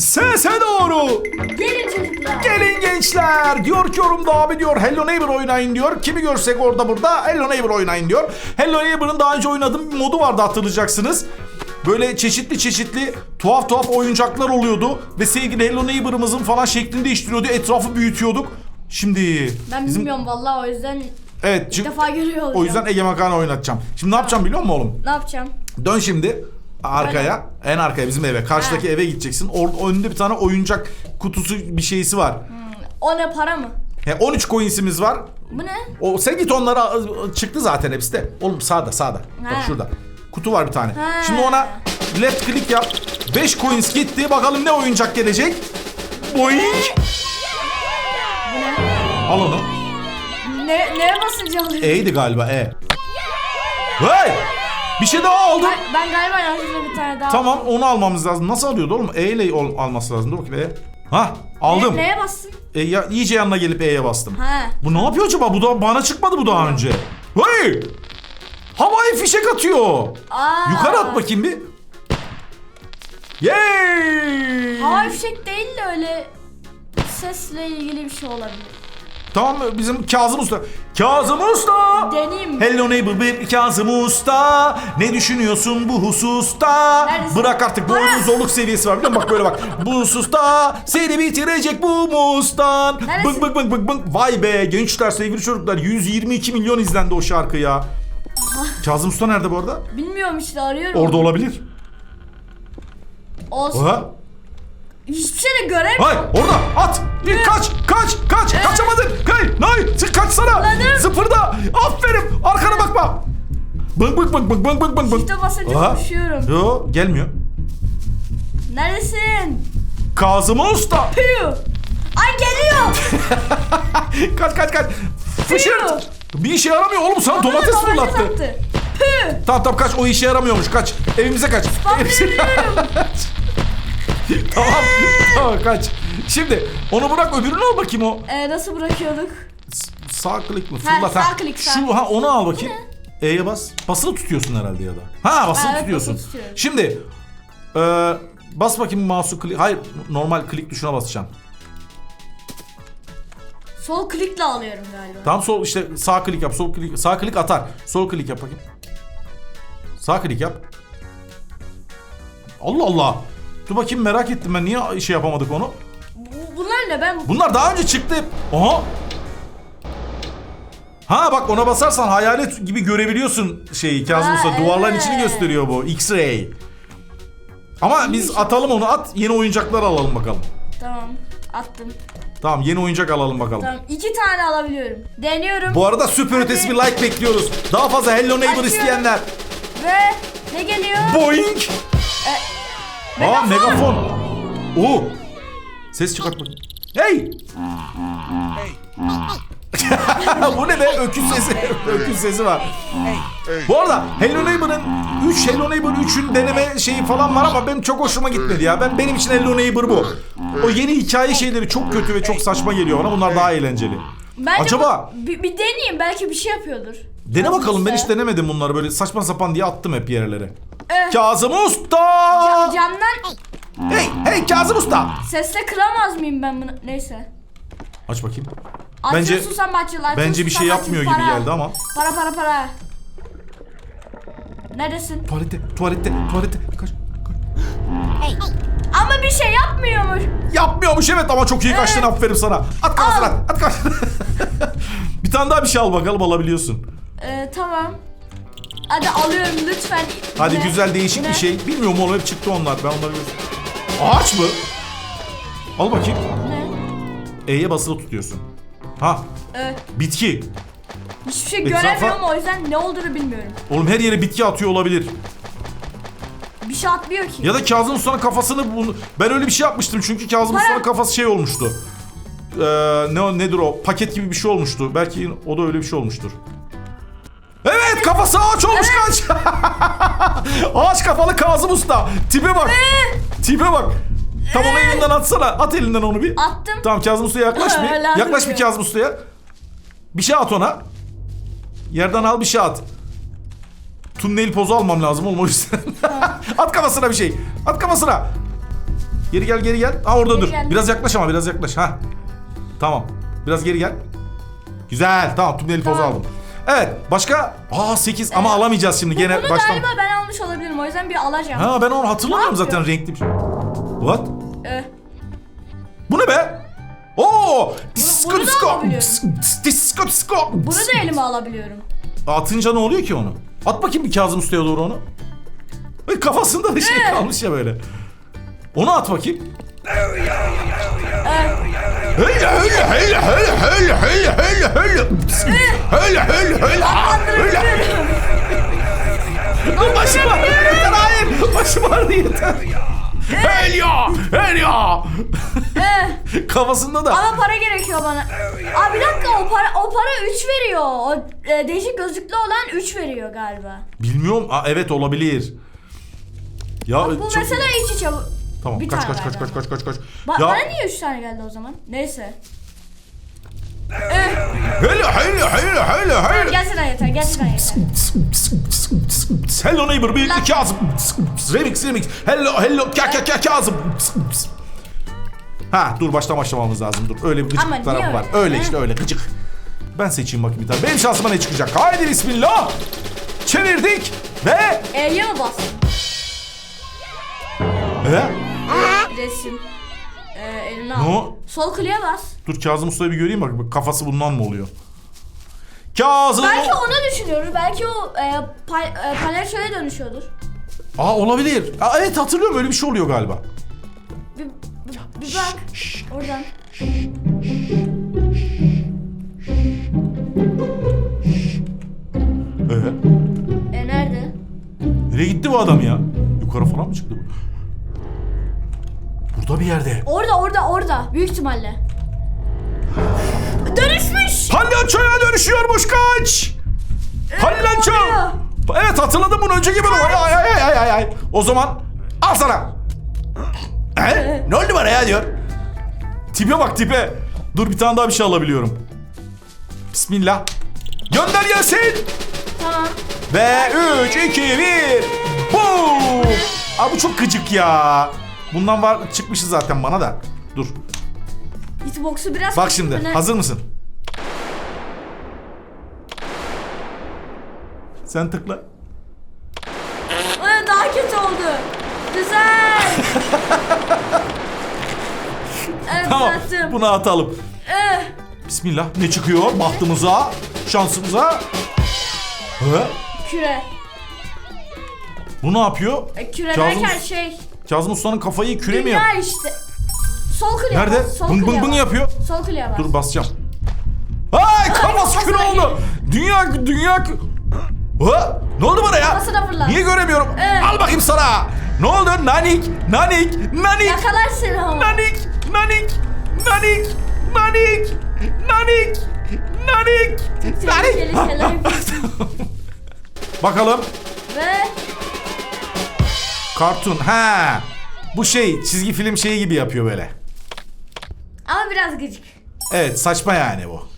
Sese doğru. Gelin çocuklar. Gelin gençler. Diyor ki yorumda abi diyor Hello Neighbor oynayın diyor. Kimi görsek orada burada Hello Neighbor oynayın diyor. Hello Neighbor'ın daha önce oynadığım bir modu vardı hatırlayacaksınız. Böyle çeşitli çeşitli tuhaf tuhaf oyuncaklar oluyordu. Ve sevgili Hello Neighbor'ımızın falan şeklini değiştiriyordu. Etrafı büyütüyorduk. Şimdi Ben bizim... bilmiyorum vallahi o yüzden Evet. ilk defa görüyor olacağım. o yüzden Ege Makarna oynatacağım. Şimdi ne yapacağım biliyor musun oğlum? Ne yapacağım? Dön şimdi arkaya. En arkaya bizim eve. Karşıdaki eve gideceksin. Orada önünde bir tane oyuncak kutusu bir şeysi var. O ne para mı? He, 13 coins'imiz var. Bu ne? O sen git onlara çıktı zaten hepsi de. Oğlum sağda sağda. Bak şurada. Kutu var bir tane. Ha. Şimdi ona left click yap. 5 coins gitti. Bakalım ne oyuncak gelecek. Ne? Al onu. Ne neye basınca alıyor? E'ydi galiba E. Hey! Bir şey daha aldım. Ben, ben galiba yanlışlıkla bir tane daha. Tamam onu almamız lazım. Nasıl alıyordu oğlum? E ile ol- alması lazım. Dur bakayım E. Hah aldım. Ne, neye bastın? E, ya, iyice yanına gelip E'ye bastım. Ha. Bu ne yapıyor acaba? Bu da bana çıkmadı bu daha önce. Hey! Havai fişek atıyor. Aa. Yukarı at bakayım bir. Yay! Havai fişek değil de öyle sesle ilgili bir şey olabilir. Tamam bizim Kazım Usta. Kazım Usta! Deneyeyim mi? Hello neighbor bir Kazım Usta. Ne düşünüyorsun bu hususta? Neredesin? Bırak artık bu oyunun zorluk seviyesi var biliyor musun? Bak böyle bak. Bu hususta seni bitirecek bu mustan. Neredesin? Bık bık bık bık bık. Vay be gençler sevgili çocuklar 122 milyon izlendi o şarkı ya. Kazım Usta nerede bu arada? Bilmiyorum işte arıyorum. Orada olabilir. Olsun. Oha. Hiçbir şey de göremiyorum. Hayır orada at. Bir kaç kaç kaç kaçamadın. Kay nay sık kaçsana. Atladım. Zıpırda. Aferin arkana bakma. Bık bık bık bık bık bık bık. İşte basınca Aha. koşuyorum. Yo gelmiyor. Neredesin? Kazım Usta. Püh. Ay geliyor. kaç kaç kaç. Fışırt. Bir işe yaramıyor oğlum sana Bana domates domates fırlattı. attı. Püh. Tamam tamam kaç o işe yaramıyormuş kaç. Evimize kaç. Evimize Patlıyorum. tamam tamam kaç. Şimdi onu bırak öbürünü al bakayım o. Ee, nasıl bırakıyorduk? S- Sağ klik mi? Ha, Fırlat sağ klik, sağ Şu klik. ha onu al bakayım. E'ye bas. Basılı tutuyorsun herhalde ya da. Ha basılı evet, tutuyorsun. tutuyorum. Şimdi e, bas bakayım mouse'u klik. Hayır normal klik tuşuna basacaksın. Sol klikle alıyorum galiba. Tam sol işte sağ klik yap. Sol klik sağ klik atar. Sol klik yap bakayım. Sağ klik yap. Allah Allah. Dur bakayım merak ettim ben niye şey yapamadık onu. Bu- Bunlar ne ben? Bunlar daha önce çıktı hep. Aha. Ha bak ona basarsan hayalet gibi görebiliyorsun şeyi Kazım Ha, Usta. Duvarların içini gösteriyor bu. X-ray. Ama biz atalım onu at. Yeni oyuncaklar alalım bakalım. Tamam. Attım. Tamam yeni oyuncak alalım bakalım. Tamam. iki tane alabiliyorum. Deniyorum. Bu arada süper ötesi bir like bekliyoruz. Daha fazla Hello Neighbor Açıyorum. isteyenler. Ve ne geliyor? Boing. Aa megafon. Oo. Ses çıkart bakayım. Hey. Bu ne be? Öküz sesi. Öküz sesi var. Bu arada Hello Neighbor'ın 3 Hello Neighbor 3'ün deneme şeyi falan var ama benim çok hoşuma gitmedi ya. Ben benim için Hello Neighbor bu. O yeni hikaye şeyleri çok kötü ve çok saçma geliyor bana. Bunlar daha eğlenceli. Bence Acaba- bu- bir, bir deneyeyim belki bir şey yapıyordur. Dene bakalım ben hiç denemedim bunları böyle saçma sapan diye attım hep yerlere. Eh, Kazım Usta! camdan Hey hey Kazım Usta! sesle kıramaz mıyım ben bunu? Neyse. Aç bakayım. Açıyorsun Bence- sen açıyorsun. Bence bir şey yapmıyor gibi geldi ama. Para para para. Neredesin? Tuvalette, tuvalette, tuvalette. Kaç, kaç. Ama bir şey yapmıyormuş. Yapmıyormuş evet ama çok iyi kaçtın Evet. aferin sana. At kafasına at, at kafasına. bir tane daha bir şey al bakalım alabiliyorsun. Ee, tamam. Hadi alıyorum lütfen. Hadi Ne? güzel değişik Ne? bir şey. Bilmiyorum oğlum hep çıktı onlar. Ben onları gördüm. Ağaç mı? Al bakayım. Ne? E'ye basılı tutuyorsun. Ha Ee, bitki. hiçbir şey Etrafa- göremiyorum o yüzden ne olduğunu bilmiyorum. Oğlum her yere bitki atıyor olabilir. Bir şey atmıyor ki. Ya da Kazım Usta'nın kafasını bunu... Ben öyle bir şey yapmıştım çünkü Kazım Para- Usta'nın kafası şey olmuştu. Ee, ne o- nedir o? Paket gibi bir şey olmuştu. Belki o da öyle bir şey olmuştur. Evet kafası ağaç olmuş kaç. ağaç kafalı Kazım Usta. Tipe bak. Tipe bak. Tam onu elinden atsana. At elinden onu bir. Attım. Tamam Kazım Usta'ya yaklaş bir. Öyle Yaklaş bir atıyor. Kazım Usta'ya. Bir şey at ona. Yerden al bir şey at. Thumbnail pozu almam lazım oğlum o yüzden. at kafasına bir şey. At kafasına. Geri gel geri gel. Ha orada Geri dur. geldim. Biraz yaklaş ama biraz yaklaş. Ha. Tamam. Biraz geri gel. Güzel. Tamam pozu Tamam. aldım. Evet. Başka? Aa 8 ama alamayacağız şimdi. Gene Bunu baştan. galiba ben almış olabilirim. O yüzden bir alacağım. Ha ben onu hatırlamıyorum Ne zaten renkli bir şey. What? Eh, Bu ne be? Oo! bunu da Disko alabiliyorum. Disko disko. bunu da elime alabiliyorum. Atınca ne oluyor ki onu? At bakayım bir Kazım Usta'ya doğru onu. Kafasında da şey Ee? kalmış ya böyle. Onu at bakayım. Başım ağrıyor yeter hayır. Başım ağrıyor yeter. Helya Helya Kafasında da. Ama para gerekiyor bana. Aa bir dakika o para o para 3 veriyor. O e, değişik gözlüklü olan 3 veriyor galiba. Bilmiyorum. Aa, evet olabilir. Ya Bak, bu çok- mesela iç içe. Tamam bir kaç tane kaç kaç galiba. kaç kaç kaç kaç Ba- Ya Bana niye 3 tane geldi o zaman? Neyse. Eh, Helya helya helya helya helya gerçekten yeter, gerçekten yeter. Hello neighbor bir Lan. Kazım Remix remix Hello hello ka ka ka Kazım Ha dur baştan başlamamız lazım dur öyle bir gıcık Ama tarafı niye var öyle? öyle He? işte öyle gıcık Ben seçeyim bakayım bir tane benim şansıma ne çıkacak haydi bismillah Çevirdik ve E'ye mi bastın? e? Resim. Ee, eline Ne al. o? Sol kliğe bas. Dur Kazım Usta'yı bir göreyim bak bak kafası bundan mı oluyor Kazım Belki onu düşünüyoruz. Belki o e, pa, e, palyaçoya dönüşüyordur. Aa olabilir Aa, evet hatırlıyorum öyle bir şey oluyor galiba Bir, bir, bir bak. Oradan. Ee? E nerede? Nereye gitti bu adam ya? Yukarı falan mı çıktı bu? Burada bir yerde. Orada orada orada. Büyük ihtimalle. Dönüşmüş. Palyaçoya dönüşüyormuş kaç! Palyaço! oluyor? Evet hatırladım bunu önceki bölüm. Ay ay ay ay ay ay. O zaman al sana. He? Ne oldu bana ya diyor. Tipe bak tipe. Dur bir tane daha bir şey alabiliyorum. Bismillah. Gönder gelsin. Tamam. Ve 3, 2, 1. Boom. Abi bu çok gıcık ya. Bundan var çıkmışız zaten bana da. Dur. Hitbox'u biraz Bak şimdi. ne? Hazır mısın? Sen tıkla. Daha kötü oldu. Güzel. evet Tamam. düzelttim. Bunu atalım. Bismillah. Ne çıkıyor? Bahtımıza, şansımıza. He? küre. Bu ne yapıyor? E, küre Kazım, derken şey. Kazım Usta'nın kafayı küre mi Dünya yapıyor? işte. Sol kliğe Nerede? Sol Bın bın bın yapıyor. Sol kliğe bas. Dur basacağım. Ay kafası kafasına küre oldu. Dünya dünya Ha? Ne oldu bana ya? Kafasına fırlat. Niye göremiyorum? Evet. Al bakayım sana. Ne oldu? Nanik, nanik, nanik. Yakalarsın ama. Nanik, nanik, nanik, nanik, nanik, nanik, nanik. Bakalım. Ve Kartun. Ha. Bu şey çizgi film şeyi gibi yapıyor böyle. ama biraz gıcık. Evet saçma yani bu.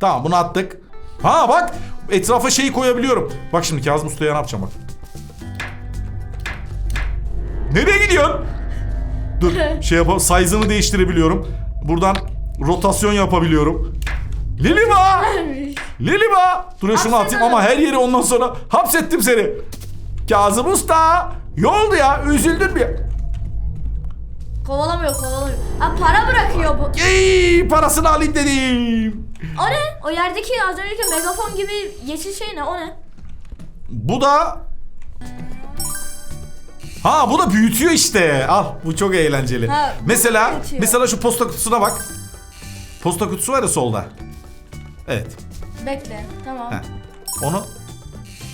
Tamam bunu attık. Ha bak etrafa şeyi koyabiliyorum. Bak şimdi Kazım Usta'ya ne yapacağım bak. Nereye gidiyorsun? Dur şey yapalım size'ını değiştirebiliyorum. Buradan rotasyon yapabiliyorum. Liliba! Liliba! Dur ya şunu atayım ama her yeri ondan sonra hapsettim seni. Kazım Usta! Ne oldu ya? Üzüldün mü? Kovalamıyor kovalamıyor. Ha para bırakıyor bu. Ey, parasını alayım dedim. O ne? O yerdeki az önceki megafon gibi yeşil şey ne? O ne? Bu da Ha bu da büyütüyor işte. Al bu çok eğlenceli. Ha, bu mesela büyütüyor. mesela şu posta kutusuna bak. Posta kutusu var ya solda. Evet. Bekle. Tamam. Heh. Onu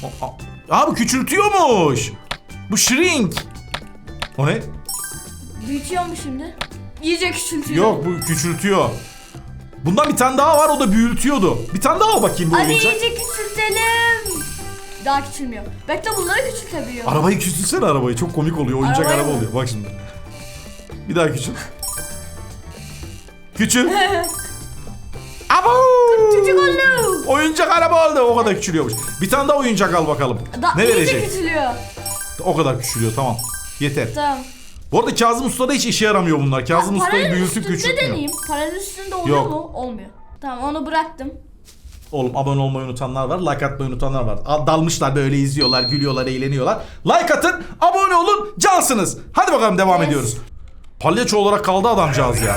o, a- Aa bu küçültüyormuş. Bu shrink. O ne? Büyütüyor mu şimdi? İyice küçültüyor. Yok bu küçültüyor. Bundan bir tane daha var o da büyütüyordu. Bir tane daha al bakayım bu Hadi oyuncak. iyice küçültelim. Daha küçülmüyor. Bekle bunları küçültebiliyor. Arabayı küçülsene arabayı. Çok komik oluyor. Oyuncak Arabayı araba mı? oluyor. Bak şimdi. Bir daha küçül. Küçül. Abo! Küçük oldu. Oyuncak araba oldu. O kadar küçülüyormuş. Bir tane daha oyuncak al bakalım. Da, ne iyice verecek? küçülüyor. O kadar küçülüyor tamam. Yeter. Tamam. Bu arada Kazım Usta'da hiç işe yaramıyor bunlar. Kazım Usta'yı Paranın büyütüp üstünde küçültmüyor. deneyeyim. Paranın üstünde oluyor Yok. mu? Olmuyor. Tamam onu bıraktım. Oğlum abone olmayı unutanlar var, like atmayı unutanlar var. Al- Dalmışlar böyle izliyorlar, gülüyorlar, eğleniyorlar. Like atın, abone olun, cansınız. Hadi bakalım devam Yes. ediyoruz. Palyaço olarak kaldı adamcağız ya.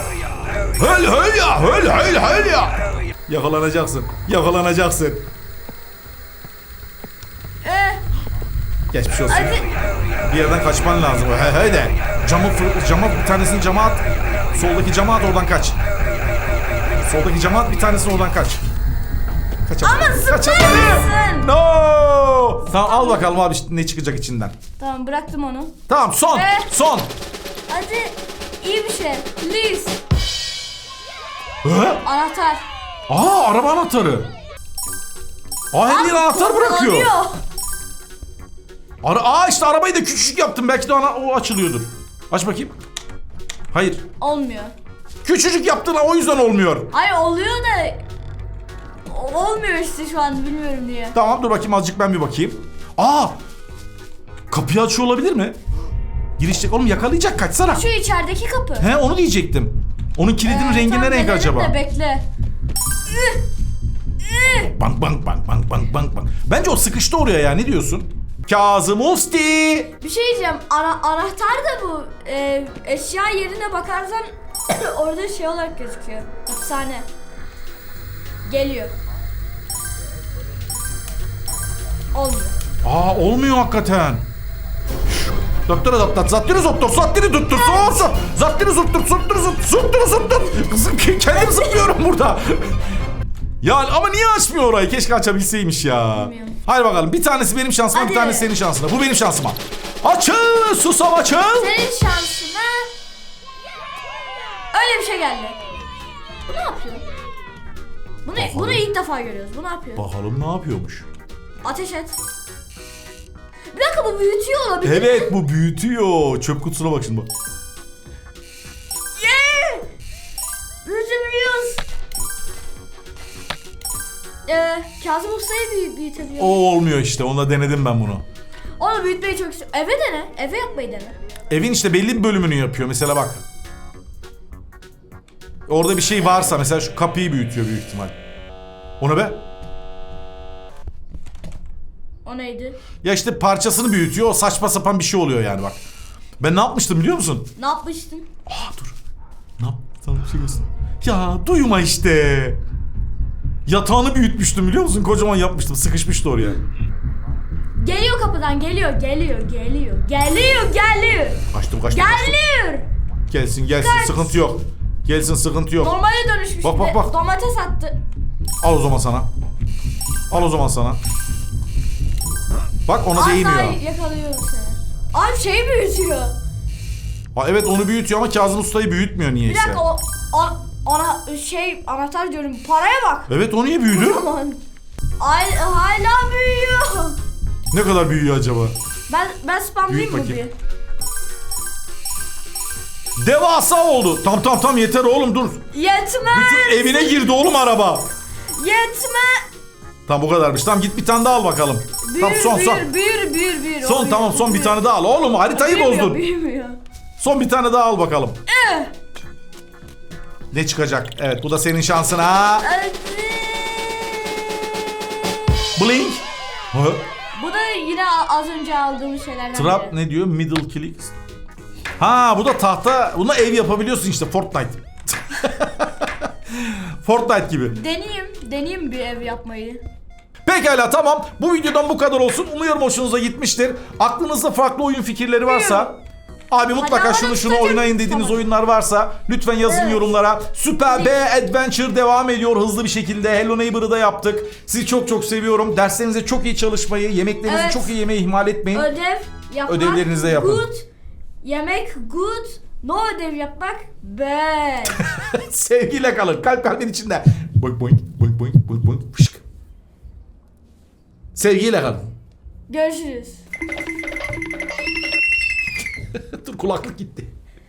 Höl höl ya, höl höl höl ya. Yakalanacaksın, yakalanacaksın. Geçmiş olsun. hadi. Bir yerden kaçman lazım. He he de. Camı, cama bir tanesini cama at. Soldaki cama at oradan kaç. Soldaki cama at bir tanesini oradan kaç. Kaçamadın. Ama Kaçamadın. zıplayamazsın. No! Tamam al bakalım abi ne çıkacak içinden. Tamam bıraktım onu. Tamam son. Eh. Son. Hadi iyi bir şey. Please. Hı? Anahtar. Aa araba anahtarı. Aa yer Abi, anahtar bırakıyor. kullanıyor. Ara Aa işte arabayı da küçücük yaptım. Belki de ana o açılıyordur. Aç bakayım. Hayır. Olmuyor. Küçücük yaptın o yüzden olmuyor. Hayır oluyor da olmuyor işte şu an bilmiyorum diye. Tamam dur bakayım azıcık ben bir bakayım. Aa! Kapıyı açıyor olabilir mi? Girişecek. Oğlum yakalayacak kaçsana. Şu içerideki kapı. He onu diyecektim. Onun kilidinin Ee, rengi tamam, ne renk acaba? De bekle. Üh! Üh! Bang bang bang bang bang bang bang. Bence o sıkıştı oraya ya ne diyorsun? Kazım Usti. Bir şey diyeceğim. Ana, anahtar da bu. Ee, eşya yerine bakarsan orada şey olarak gözüküyor. Hapishane. Geliyor. Olmuyor. Aa olmuyor hakikaten. Doktor adaptat. Zattini zottur. Zattini tuttur. Soğursa. Zattini zottur. Zottur zottur. Zottur zottur. Kızım ke- kendim zıplıyorum burada. Ya ama niye açmıyor orayı? Keşke açabilseymiş ya. Bilmiyorum. Hadi bakalım. Bir tanesi benim şansıma, bir Hadi. tanesi senin şansına. Bu benim şansıma. Açıl susam açıl. Senin şansına öyle bir şey geldi. Bu ne yapıyor? Bunu, Bakalım. bunu ilk defa görüyoruz. Bu ne yapıyor? Bakalım ne yapıyormuş. Ateş et. Bir dakika bu büyütüyor olabilir. Evet bu büyütüyor. Çöp kutusuna bak şimdi bak. Ee, Kazım Usta'yı büyü. O olmuyor işte. Onunla denedim ben bunu. Onu büyütmeyi çok istiyorum. Eve dene. Eve yapmayı dene. Evin işte belli bir bölümünü yapıyor. Mesela bak. Orada bir şey varsa mesela şu kapıyı büyütüyor büyük ihtimal. O ne be? O neydi? Ya işte parçasını büyütüyor. O saçma sapan bir şey oluyor yani bak. Ben ne yapmıştım biliyor musun? Ne yapmıştın? Aa dur. Ne yaptım? Sana bir şey göstereyim. Ya duyma işte. Yatağını büyütmüştüm biliyor musun? Kocaman yapmıştım. Sıkışmıştı oraya. Geliyor kapıdan. Geliyor. Geliyor. Geliyor. Geliyor. Geliyor. Kaçtım kaçtım. kaçtım. Geliyor. Gelsin gelsin Kaç. sıkıntı yok. Gelsin sıkıntı yok. Normale dönüşmüş. Bak, bir bak, de. bak. Domates attı. Al o zaman sana. Al o zaman sana. Bak ona değmiyor. yakalıyorum seni. Abi şey büyütüyor. Ha, evet onu büyütüyor ama Kazım Usta'yı büyütmüyor Bir niyeyse. dakika o a- ana şey anahtar diyorum. Paraya bak. Evet o niye büyüdü? Aman. Ay, hala büyüyor. ne kadar büyüyor acaba? Ben ben spamlayayım mı bir? Devasa oldu. Tam tam tam yeter oğlum dur. Yetmez. Bütün evine girdi oğlum araba. Yetme. Tam bu kadarmış. Tamam git bir tane daha al bakalım. Büyür, Tamam son büyür, son. Büyür, büyür, büyür. Son O tamam büyür, son bir büyür. tane daha al. Oğlum haritayı Büyümüyor, bozdun. Büyümüyor. Son bir tane daha al bakalım. Eh. Ne çıkacak? Evet bu da senin şansına. Blink. Ha? Bu da yine az önce aldığımız şeylerden Trap biri. ne diyor? Middle clicks. Ha bu da tahta. Buna ev yapabiliyorsun işte Fortnite. Fortnite gibi. Deneyeyim, deneyeyim bir ev yapmayı. Pekala tamam. Bu videodan bu kadar olsun. Umuyorum hoşunuza gitmiştir. Aklınızda farklı oyun fikirleri varsa Abi mutlaka şunu şunu oynayın dediğiniz oyunlar varsa lütfen yazın Evet. yorumlara. Süper B Adventure devam ediyor hızlı bir şekilde. Hello Neighbor'ı da yaptık. Sizi çok çok seviyorum. Derslerinize çok iyi çalışmayı, yemeklerinizi Evet. çok iyi yemeyi ihmal etmeyin. Ödev yapmak Ödevlerinizi de yapın. good. Yemek good. No ödev yapmak bad. Sevgiyle kalın. Kalp kalbin içinde. Boink boink boink boink boink boink fışk. Sevgiyle kalın. Görüşürüz. Kulaklık gitti.